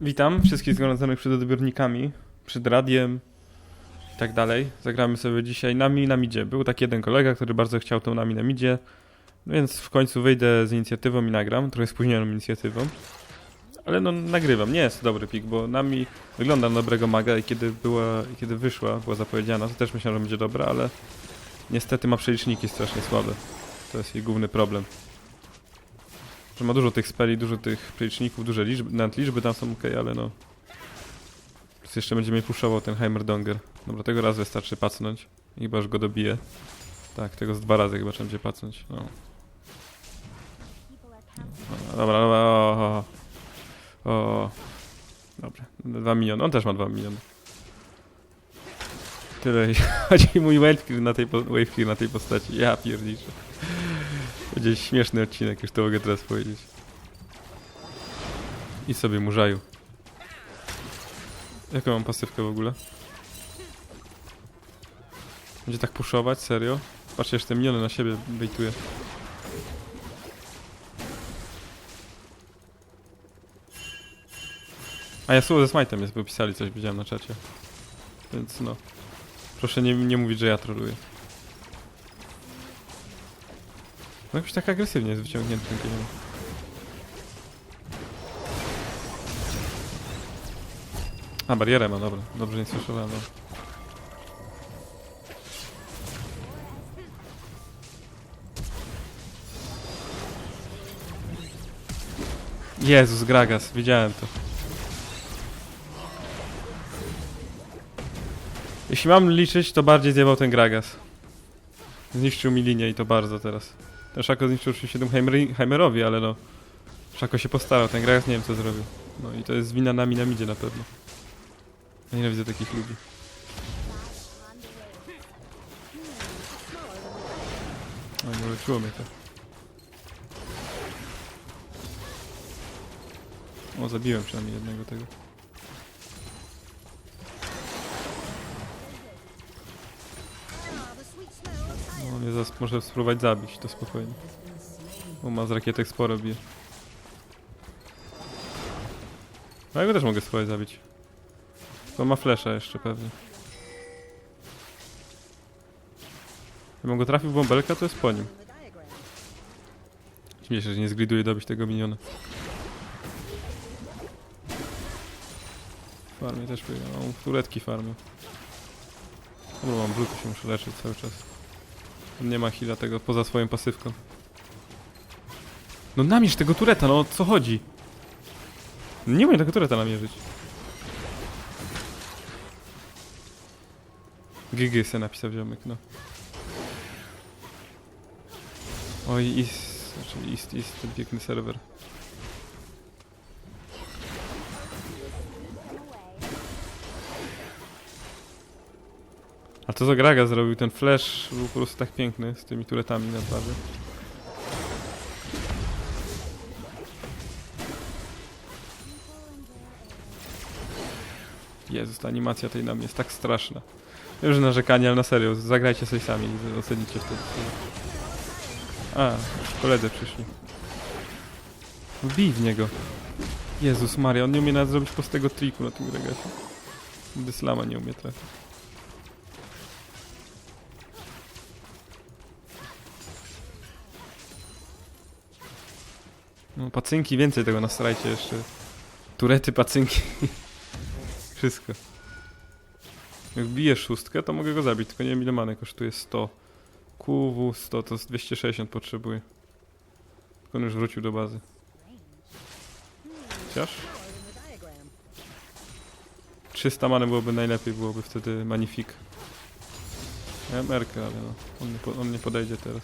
Witam wszystkich zgromadzonych przed odbiornikami, przed radiem i tak dalej. Zagramy sobie dzisiaj nami na midzie. Był taki jeden kolega, który bardzo chciał tą nami na midzie, więc w końcu wyjdę z inicjatywą i nagram, trochę spóźnioną inicjatywą. Ale no nagrywam, nie jest to dobry pik, bo nami wygląda na dobrego maga i kiedy była, kiedy wyszła, była zapowiedziana, to też myślałem, że będzie dobra, ale niestety ma przeliczniki strasznie słabe. To jest jej główny problem. Że ma dużo tych speli, dużo tych przeliczników, duże liczby, nawet liczby tam są ok, ale no. Plus jeszcze będzie mnie puszował ten Heimerdonger. Dobra, tego raz wystarczy pacnąć. Chyba, że go dobije. Tak, tego z dwa razy chyba trzeba będzie pacnąć. No. No, Dobra, dobra, o, o, o. Dobra, dwa miliony. On też ma dwa miliony. Tyle chodzi mój wave na tej, wave na tej postaci. Ja pierniczę. Będzie śmieszny odcinek, już to mogę teraz powiedzieć. I sobie murzaju. Jaką mam pasywkę w ogóle? Będzie tak puszować? Serio? Patrzcie, jeszcze te miniony na siebie bejtuje. A ja słowo ze smite'em jest, bo pisali coś, widziałem na czacie. Więc no. Proszę nie, nie mówić, że ja troluję. No jakoś tak agresywnie jest wyciągnięty ten pieniądz. A, barierę ma, dobra. Dobrze nie słyszałem. No. Jezus, Gragas, widziałem to. Jeśli mam liczyć, to bardziej zjebał ten Gragas. Zniszczył mi linię i to bardzo teraz. Szako zniszczył oczywiście Heimerowi, ale no... Szako się postarał, ten Gragas nie wiem co zrobił. No i to jest wina nami na midzie na pewno. Ja Nienawidzę takich ludzi. O, nie uleczyło mnie to. O, zabiłem przynajmniej jednego tego. No, mnie zas- może spróbować zabić, to spokojnie. Bo ma z rakietek sporo bije. No ja go też mogę spróbować zabić. Bo ma flesza jeszcze pewnie. Gdybym go trafił w bąbelka, to jest po nim. Śmieję się, że nie zgriduje dobić tego miniona. Farmie też powinien. Mam turetki farmy. Dobra, mam bluty, się muszę leczyć cały czas. On nie ma heala tego poza swoją pasywką. No namierz tego tureta, no o co chodzi? Nie umiem tego tureta namierzyć. GG se napisał ziomek, no. Oj, ist, znaczy ist, ist, ten piękny serwer. A co za Graga zrobił? Ten flash był po prostu tak piękny z tymi turetami na twarzy. Jezus, ta animacja tej nam jest tak straszna. Że narzekanie, ale na serio, zagrajcie sobie sami ocenicie wtedy. A, już koledzy przyszli. Wbij w niego. Jezus Maria, on nie umie nawet zrobić prostego triku na tym Gragasie. Dyslama nie umie trafić. No, pacynki, więcej tego nastarajcie jeszcze. Turety, pacynki. Wszystko. Jak wbiję szóstkę, to mogę go zabić, tylko nie wiem ile many kosztuje 100. QW 100 to z 260 potrzebuję. Tylko on już wrócił do bazy. Chociaż? 300 many byłoby najlepiej, byłoby wtedy magnifik. Ja Erkę, ale no, on nie, po, on nie podejdzie teraz.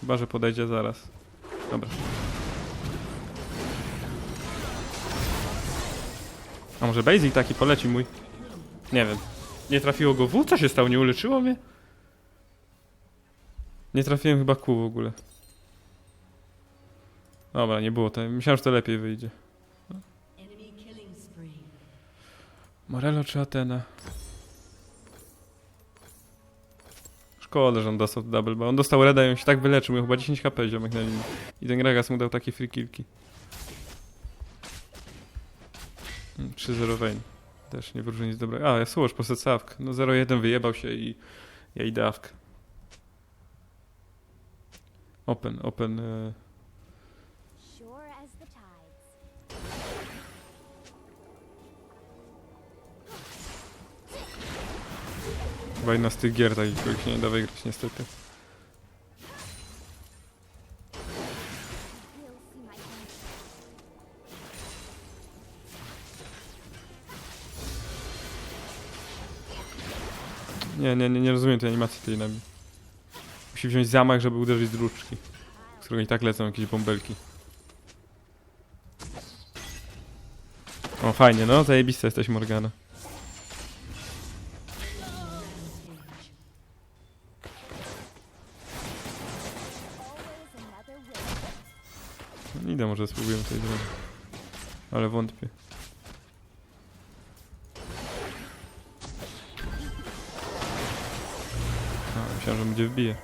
Chyba, że podejdzie zaraz. Dobra. A może Basic taki poleci mój? Nie wiem. Nie trafiło go W? Co się stało? Nie uleczyło mnie? Nie trafiłem chyba Q w ogóle. Dobra, nie było to. Myślałem, że to lepiej wyjdzie. Morello czy Atena? Szkoda, że on dostał double, bo on dostał reda i on się tak wyleczył, miał chyba 10 HP ziomek na linii. I ten Gragas mu dał takie free killki. Mm, 3-0 Vayne. Też nie wróży nic dobrego. A, ja Słoż poszedł Sawk. No 0-1 wyjebał się i ja idę awk. Open, open. E, the tides. chyba jedna z tych gier takich, których się nie da wygrać niestety. Nie, nie, nie, rozumiem tej animacji tej nami. Musi wziąć zamach, żeby uderzyć z dróżki, z którego i tak lecą jakieś bąbelki. O, fajnie, no, zajebiste jesteś Morgana. No, Idę, może spróbujemy coś zrobić. Ale wątpię. Będzie wbije.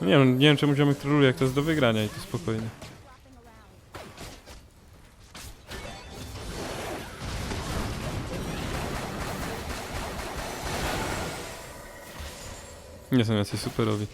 No nie wiem, nie wiem czemu ziomek troluje, jak to jest do wygrania i to spokojnie. Nie są jacyś superowi.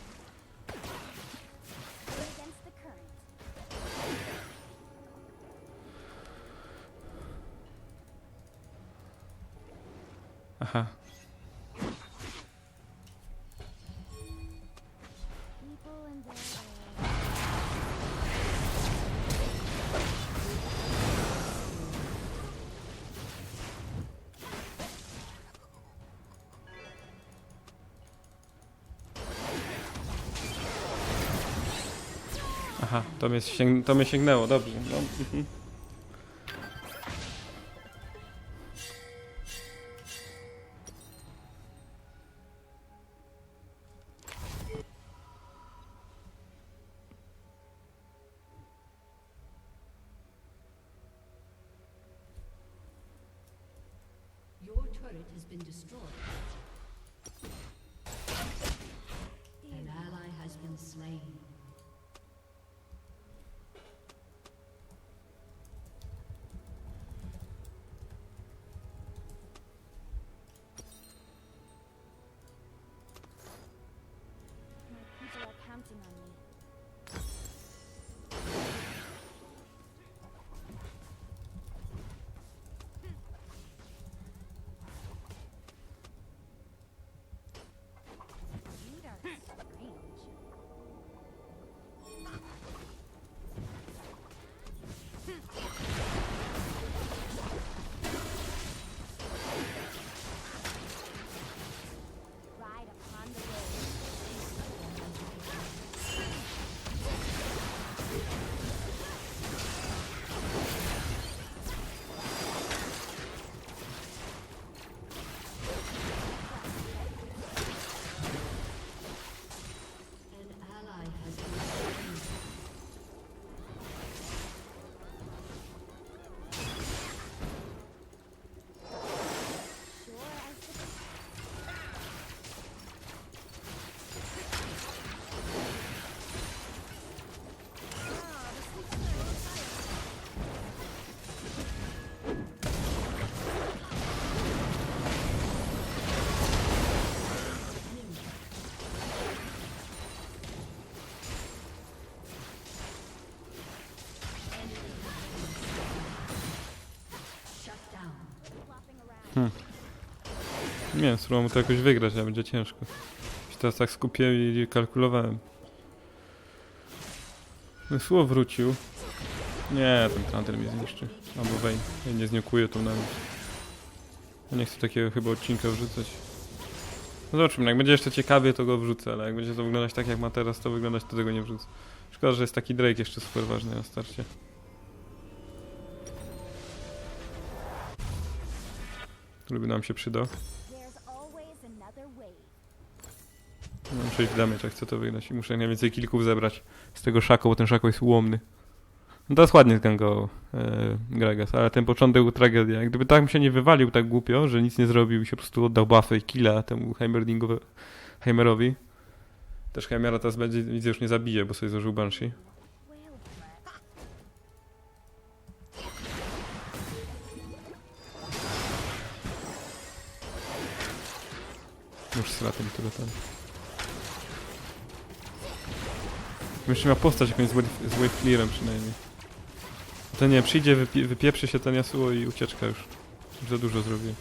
Aha, to mnie, sięg to mnie sięgnęło, dobrze. No, mhm. Nie wiem, spróbujemy to jakoś wygrać, ale będzie ciężko. Się teraz tak skupiłem i kalkulowałem. No, Słowo wrócił. Nie, ten Trundle mnie zniszczy. Albo Vayne. Ja nie zniokuje tu nawet. Ja nie chcę takiego chyba odcinka wrzucać. No zobaczymy, jak będzie jeszcze ciekawie, to go wrzucę, ale jak będzie to wyglądać tak, jak ma teraz to wyglądać, to tego nie wrzucę. Szkoda, że jest taki Drake jeszcze super ważny na starcie. Który by nam się przydał. Mam 6 damage, jak chcę to wygrać i muszę jak najwięcej kilków zebrać z tego szaku, bo ten szako jest ułomny. No teraz ładnie zgangował e, Gragas, ale ten początek był tragedia. Gdyby tak się nie wywalił tak głupio, że nic nie zrobił i się po prostu oddał buffy i killa temu Heimerowi. Też Heimera teraz będzie, widzę, już nie zabije, bo sobie złożył Banshee. Już z latem tyle tam. Jeszcze miał postać jakąś z wave, z wave clearem przynajmniej. To nie, przyjdzie, wypie, wypieprzy się ten Yasuo i ucieczka już. Za dużo zrobię.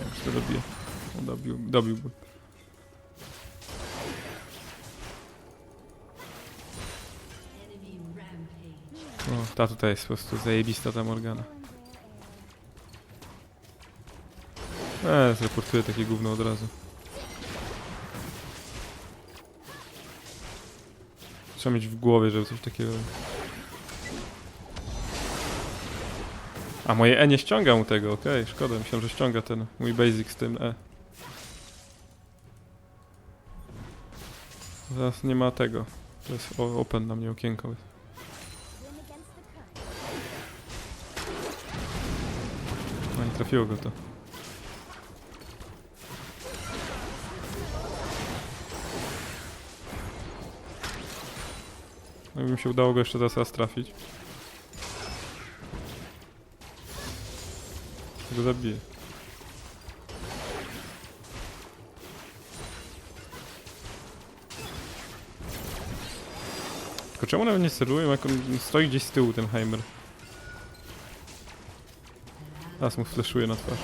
Już to dobiję. No, Dobił, dobiłby. O, ta tutaj jest po prostu zajebista ta Morgana. Eee, zreportuję takie gówno od razu. Trzeba mieć w głowie, żeby coś takiego... A moje E nie ściąga mu tego, okej, szkoda, myślałem, że ściąga ten mój basic z tym E. Zaraz nie ma tego. To jest open na mnie okienko. No nie trafiło go to. Jakby mi się udało go jeszcze teraz raz trafić. Go zabiję. Tylko czemu nawet nie celuję, jak on stoi gdzieś z tyłu ten Heimer? Teraz mu fleszuje na twarz.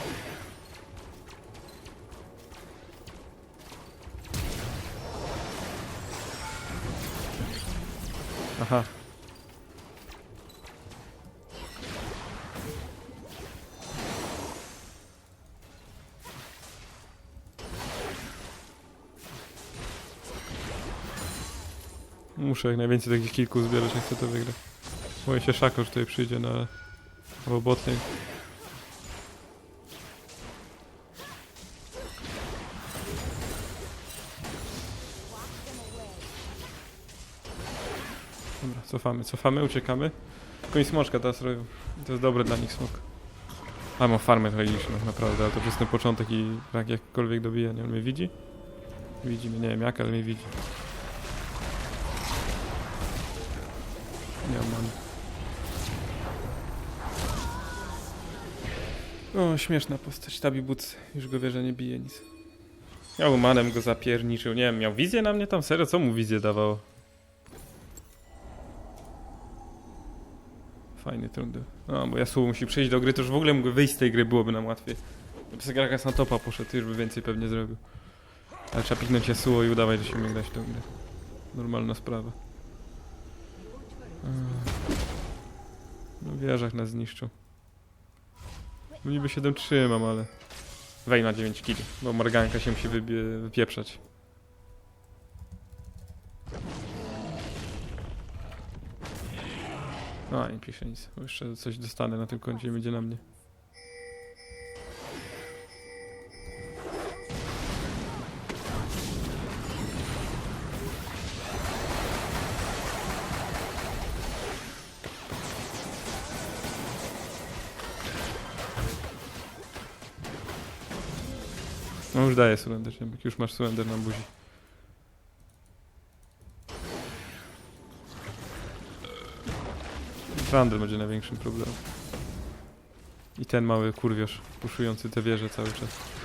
Muszę jak najwięcej takich kilku zbierać, jak chcę to wygrać. Boję się Szako, że tutaj przyjdzie na... Botlane. Dobra, cofamy, cofamy, uciekamy. Koń smoczka teraz robią. To jest dobre dla nich smok. A mam farmę tragiczną, naprawdę, ale to przez ten początek i tak jakkolwiek dobija, nie on mnie widzi? Widzi mnie, nie wiem jak, ale mnie widzi. O, śmieszna postać, Tabi Boots. Już go wie, że nie bije nic. Miał manem go zapierniczył, nie wiem, miał wizję na mnie tam? Serio, co mu wizję dawało? Fajny trudny. No, bo Yasuo musi przejść do gry, to już w ogóle mógł wyjść z tej gry, byłoby nam łatwiej. Gragas na topa poszedł, już by więcej pewnie zrobił. Ale trzeba piknąć Yasuo i udawać, że się umie grać w tę grę. Normalna sprawa. Ech. No wieżach nas zniszczył. Niby 7-3 mam, ale... Wej na 9 kg, bo Morganka się musi wypieprzać. No, nie pisze nic. Jeszcze coś dostanę na tym koncie i będzie na mnie. Daję surrender, Ziembek. Już masz surrender na buzi. Randall będzie największym problemem. I ten mały kurwiarz puszujący te wieże cały czas.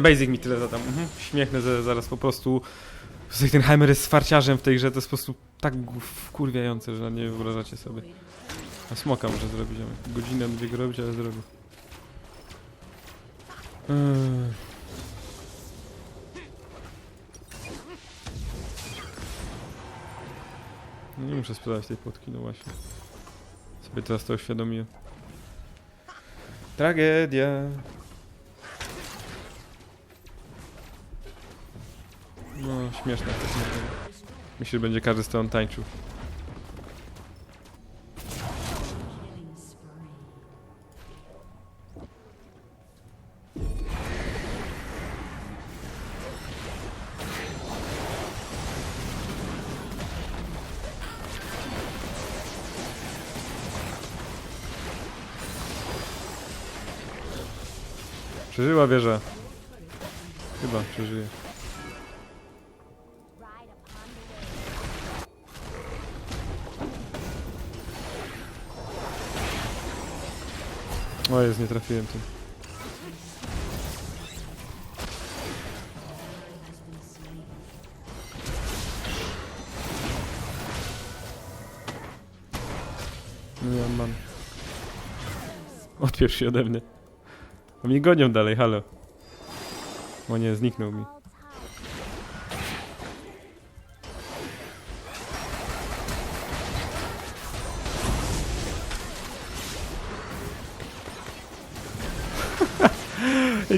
ten basic mi tyle zadam. Mhm. Śmiechnę że zaraz po prostu. Ten Heimer jest farciarzem w tej grze, to jest po prostu tak wkurwiające, że nie wyobrażacie sobie. A smoka może zrobić, godzinę będzie go robić, ale zrobię. Hmm. No nie muszę sprzedać tej płotki, no właśnie. Sobie teraz to uświadomiłem. Tragedia. No, śmieszne. Myślę, że będzie każdy stron tańczył. Przeżyła wieża. Chyba przeżyje. O jest, nie trafiłem. No nie mam man. Się ode mnie. A mnie gonią dalej, halo. O nie, zniknął mi.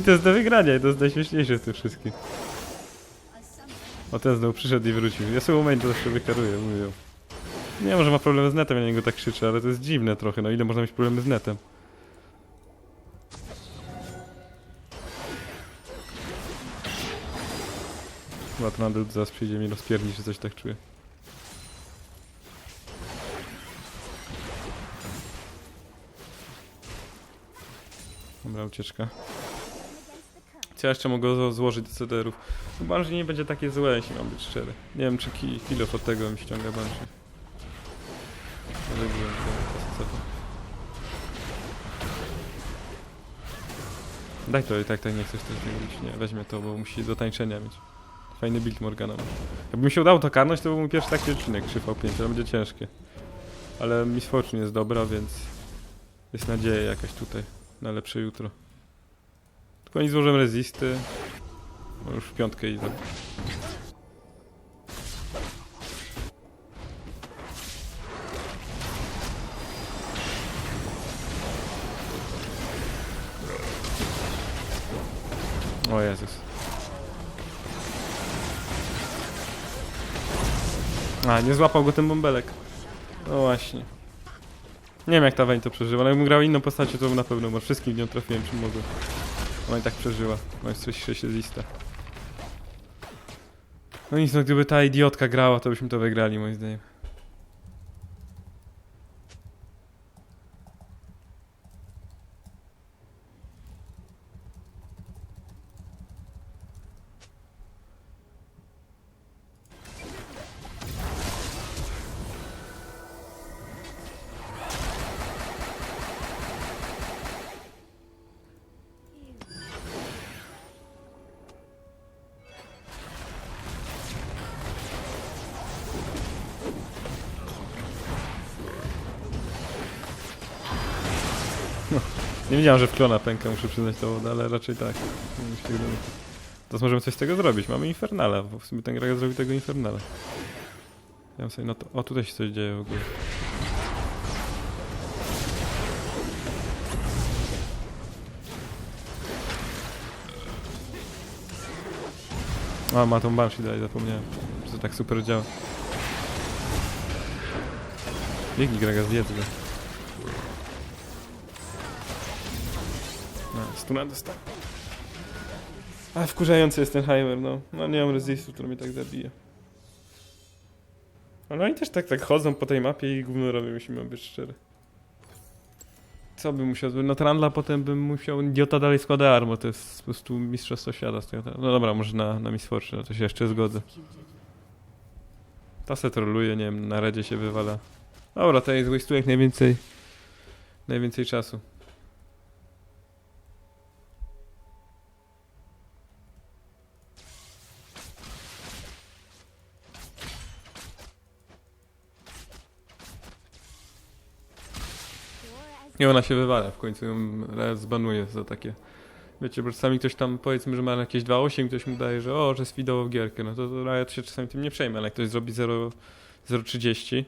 I to jest do wygrania, i to jest najśmieszniejsze w tym wszystkim. O, ten znowu przyszedł i wrócił. Ja sobie moment to zawsze wykaruję, mówię. Nie, może ma problemy z netem, ja na niego tak krzyczę, ale to jest dziwne trochę, no ile można mieć problemy z netem? Chyba Trundle zaraz przyjdzie mi rozpierdzić, czy coś tak czuję. Dobra, ucieczka. Co ja jeszcze mogę złożyć do CDR-ów? No Banshee nie będzie takie złe, jeśli mam być szczery. Nie wiem, czy ki kilo od tego mi ściąga Banshee. Ale to, to. Daj to i tak, tak nie chcesz też zrobić. Nie, weźmie to, bo musi do tańczenia mieć. Fajny build Morgana. Jakby mi się udało to karnąć, to był mój pierwszy taki odcinek 3v5, ale będzie ciężkie. Ale Miss Fortune jest dobra, więc jest nadzieja jakaś tutaj na lepsze jutro. Tylko nie złożyłem rezisty. Już w piątkę idę. O Jezus. A, nie złapał go ten bąbelek. No właśnie. Nie wiem jak ta Wayne to przeżyła, ale jakbym grał inną postacią, to bym na pewno, bo wszystkim nią trafiłem czym mogłem. Ona i tak przeżyła. Ma już coś 6 lista. No nic, no gdyby ta idiotka grała, to byśmy to wygrali moim zdaniem. Nie wiedziałem, że w klona pęka, muszę przyznać to, ale raczej tak. Teraz możemy coś z tego zrobić. Mamy Infernala, bo w sumie ten gra zrobił tego Infernala. Ja sobie, no to, o tutaj się coś dzieje w ogóle. A, ma tą Banshee dalej, zapomniałem. Że tak super działa. Biegnij, Grega, zjedz go. Stuna dostał. A wkurzający jest ten Heimer, no. No nie mam resistu, który mnie tak zabije. Ale oni też tak tak chodzą po tej mapie i gówno robią, mam być szczery. Co bym musiał zrobić? No Trandla potem bym musiał idiota dalej składa armo, to jest po prostu mistrzostwo świata z tego. No dobra, może na, na Miss Fortune, no to się jeszcze zgodzę. Ta se troluje, nie wiem, na redzie się wywala. Dobra, to jest waste'uje jak najwięcej, najwięcej czasu. I ona się wywala, w końcu ją zbanuje za takie. Wiecie, bo czasami ktoś tam powiedzmy, że ma jakieś 2.8, ktoś mu daje, że o, że sfidował gierkę, no to, to Riot się czasami tym nie przejmie, ale jak ktoś zrobi 0 0.30,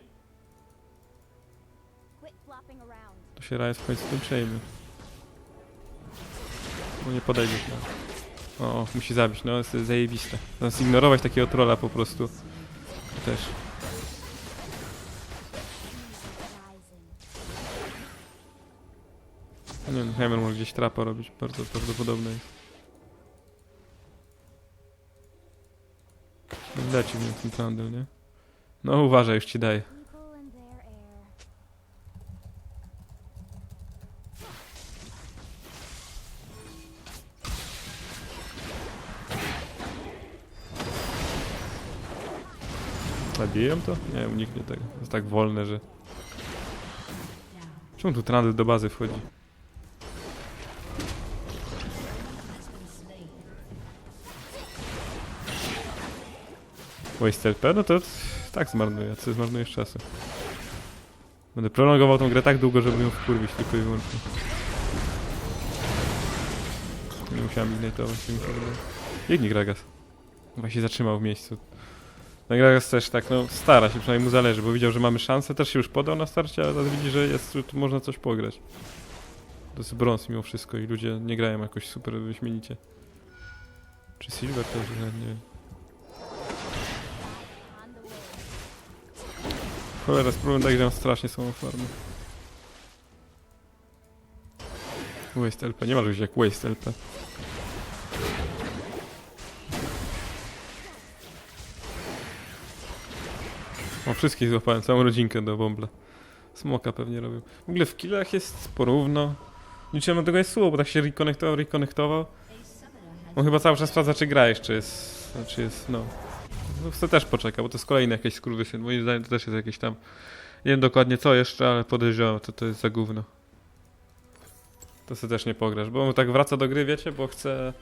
flopping around. To się Ryze w końcu tym przejmie. No nie podejdziesz na. O, musi zabić, no jest zajebiste. Zamiast ignorować takiego trolla po prostu. Też. Nie wiem, Hammer może gdzieś trapa robić, bardzo prawdopodobne jest. Leci mnie ten Trundle, nie? No uważaj, już ci daję. Zabiję to? Nie, uniknie tego. Jest tak wolne, że... Czemu tu Trundle do bazy wchodzi? Waste LP? No to tak zmarnuję, co zmarnujesz czasu. Będę prolongował tą grę tak długo, żeby ją wkurwić tylko i wyłącznie. Nie musiałem ignite'ować, nie musiałem... Biegnij Gragas. Chyba się zatrzymał w miejscu. No Gragas też tak, no stara się, przynajmniej mu zależy, bo widział, że mamy szansę, też się już podał na starcie, ale teraz widzi, że jest, tu można coś pograć. To jest brąz mimo wszystko i ludzie nie grają jakoś super wyśmienicie. Czy Silver już nie wiem. Cholera, spróbuję tak, że mam strasznie słabą farmę. Waste LP, nie ma ludzi jak Waste LP. O, wszystkich złapałem, całą rodzinkę do bombla. Smoka pewnie robił. W ogóle w killach jest porówno. Liczyłem od tego jest słowo, bo tak się rekonektował, rekonektował. On chyba cały czas sprawdza, czy gra jeszcze jest, czy jest, no. No chcę też poczekać, bo to jest kolejny jakiś skurwysyn. Moim zdaniem to też jest jakieś tam... Nie wiem dokładnie co jeszcze, ale podejrzewam, to to jest za gówno. To sobie też nie pograsz, bo on tak wraca do gry, wiecie, bo chce...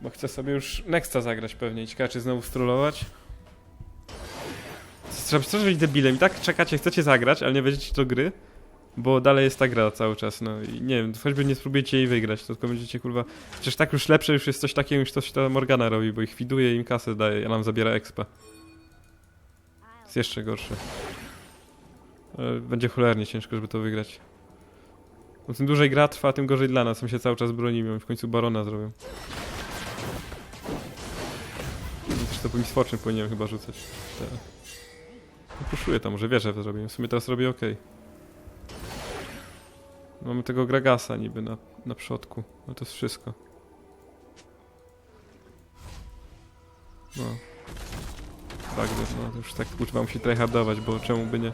Bo chce sobie już Nexta zagrać pewnie. Ciekawe, czy znowu strollować. Trzeba być debilem i tak czekacie, chcecie zagrać, ale nie będziecie do gry, bo dalej jest ta gra cały czas, no i nie wiem, choćby nie spróbujecie jej wygrać, to tylko będziecie kurwa... Przecież tak już lepsze już jest coś takiego, już coś ta Morgana robi, bo ich widuje, im kasę daje, a nam zabiera expa. Jest jeszcze gorsze. Będzie cholernie ciężko, żeby to wygrać. Bo Tym dłużej gra trwa, tym gorzej dla nas. My się cały czas bronimy w końcu Barona zrobią. No, to po misfocznym powinienem chyba rzucać. Te... No, puszuję tam, może wierzę zrobię. W sumie teraz robię ok. Mamy tego Gragasa niby na, na przodku. No to jest wszystko. No. Tak, no to już tak kurwa musi tryhardować, bo czemu by nie.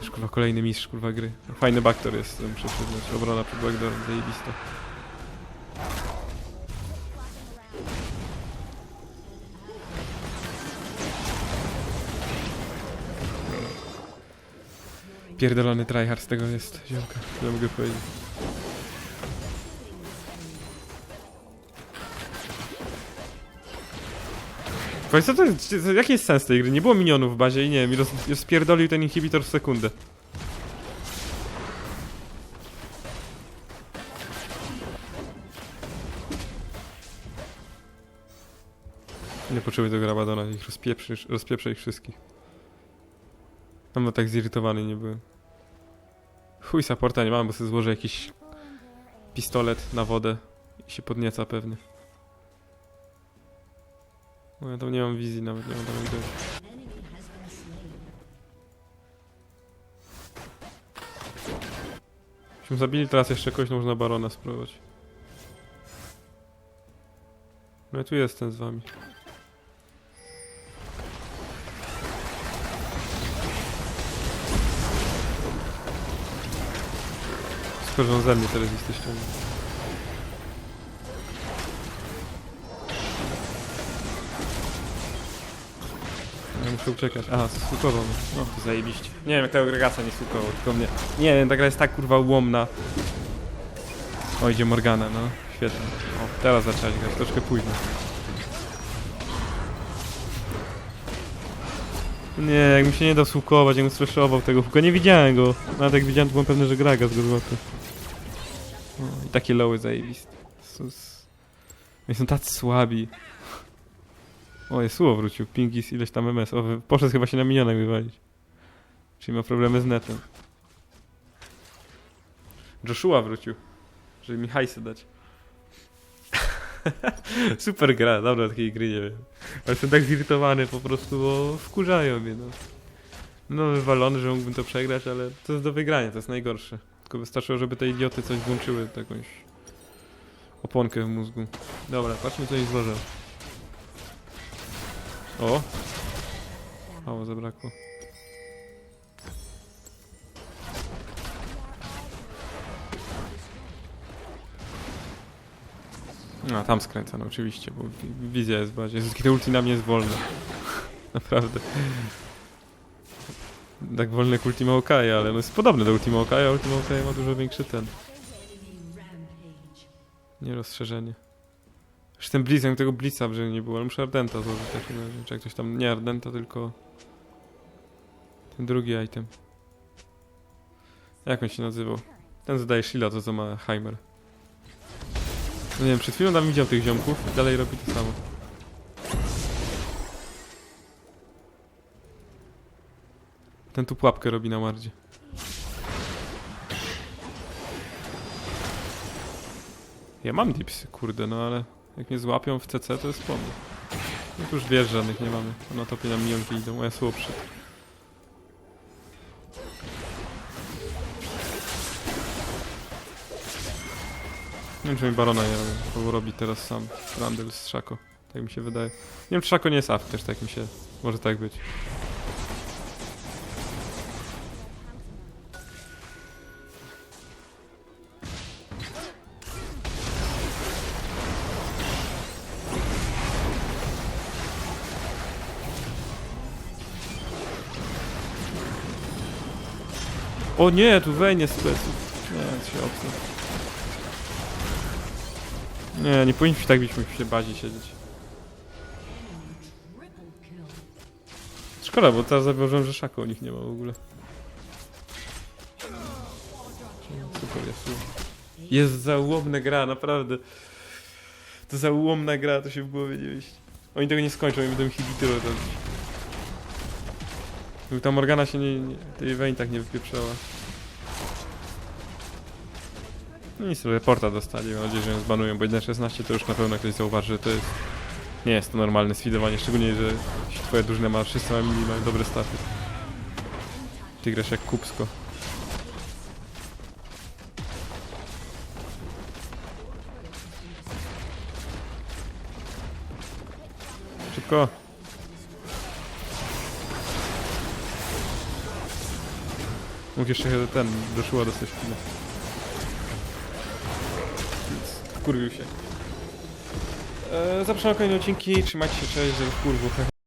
Też kurwa kolejny mistrz kurwa gry. Fajny backdoor jest, muszę przyznać. Obrona przed backdoorem, zajebista. Pierdolony tryhard z tego jest, ziomka. Tyle mogę powiedzieć. Powiedz, co to jest, jaki jest sens tej gry? Nie było minionów w bazie i nie wiem, i roz, rozpierdolił ten inhibitor w sekundę. Nie potrzebuję tego Rabadona, ich rozpieprzy, rozpieprzę ich wszystkich. Mam tak zirytowany nie byłem. Chuj supporta nie mam, bo sobie złożę jakiś pistolet na wodę i się podnieca pewnie. No ja tam nie mam wizji nawet, nie mam tam dojść. Myśmy zabili teraz jeszcze kogoś, no można barona spróbować. No ja tu jestem z wami. Że on ze mnie teraz jesteście. Ja muszę uciekać. Aha, słukował mnie. No, to zajebiście. Nie wiem, jak tego Gregasa nie słukował, tylko mnie. Nie wiem, ta gra jest tak kurwa ułomna. O, idzie Morgana, no. Świetnie. O, teraz zaczęłaś grać, troszkę późno. Nie, jak mi się nie dał słukować, jakbym streszował tego huka. Nie widziałem go. Nawet jak widziałem, to byłem pewny, że Gragas go złapie. Takie loły zajebiste. Sus. Oni są tacy słabi. O, jest słowo wrócił. Pingis ileś tam MS. O, poszedł chyba się na minionek wywalić. Czyli ma problemy z netem. Joshua wrócił, żeby mi hajsy dać. Super gra, dobra, takiej gry nie wiem. Ale jestem tak zirytowany po prostu, bo wkurzają mnie, no. No wywalony, że mógłbym to przegrać, ale to jest do wygrania, to jest najgorsze. Wystarczyło, żeby te idioty coś włączyły, jakąś oponkę w mózgu. Dobra, patrzmy co im złożę. O! Mało zabrakło. A, tam skręcano oczywiście, bo wi- wizja jest bardziej. Wszystkie te ulti na mnie jest wolne. Naprawdę. Tak wolne jak Ultima Okaja, ale no jest podobne do Ultima Okaja, a Ultima Okaja ma dużo większy ten. Nie rozszerzenie. Już ten Blizz, jak tego Blitza że nie było, ale muszę Ardenta złożyć w takim razie. Czy jak ktoś tam, nie Ardenta, tylko ten drugi item. Jak on się nazywał? Ten zadaje Sheila, to co ma Heimer. No nie wiem, przed chwilą tam widział tych ziomków dalej robi to samo. Ten tu pułapkę robi na mardzie. Ja mam dipsy, kurde, no ale jak mnie złapią w CC, to jest pomysł. No tu już wiesz, żadnych nie mamy. Na topie nam milionki idą, a ja słabszy. Nie wiem, czy mi Barona nie robi, bo robi teraz sam Randall z Szako. Tak mi się wydaje. Nie wiem, czy Szako nie jest AF też, tak mi się... Może tak być. O nie, tu wejnie z pleców. Nie, to się opnę. Nie, nie powinniśmy tak być, musimy się bazi siedzieć. Szkoda, bo teraz założyłem, że szaku o nich nie ma w ogóle. Super jest. Jest załomna gra, naprawdę. To załomna gra, to się w głowie nie mieści. Oni tego nie skończą, oni będą inhibitor robić. Bo Ta Morgana się nie, nie tej Vayne tak nie wypieprzała. No i sobie porta dostali, mam nadzieję, że ją zbanują, bo 1.16 to już na pewno ktoś zauważy, że to jest... Nie jest to normalne sfidowanie, szczególnie, że twoja drużyna ma wszyscy mają mini, mają dobre staty. Ty grasz jak kupsko. Szybko. Mógł jeszcze ten, doszło dostać chwilę. Kurwił się. E, zapraszam na kolejne odcinki, trzymajcie się, cześć, że kurwu,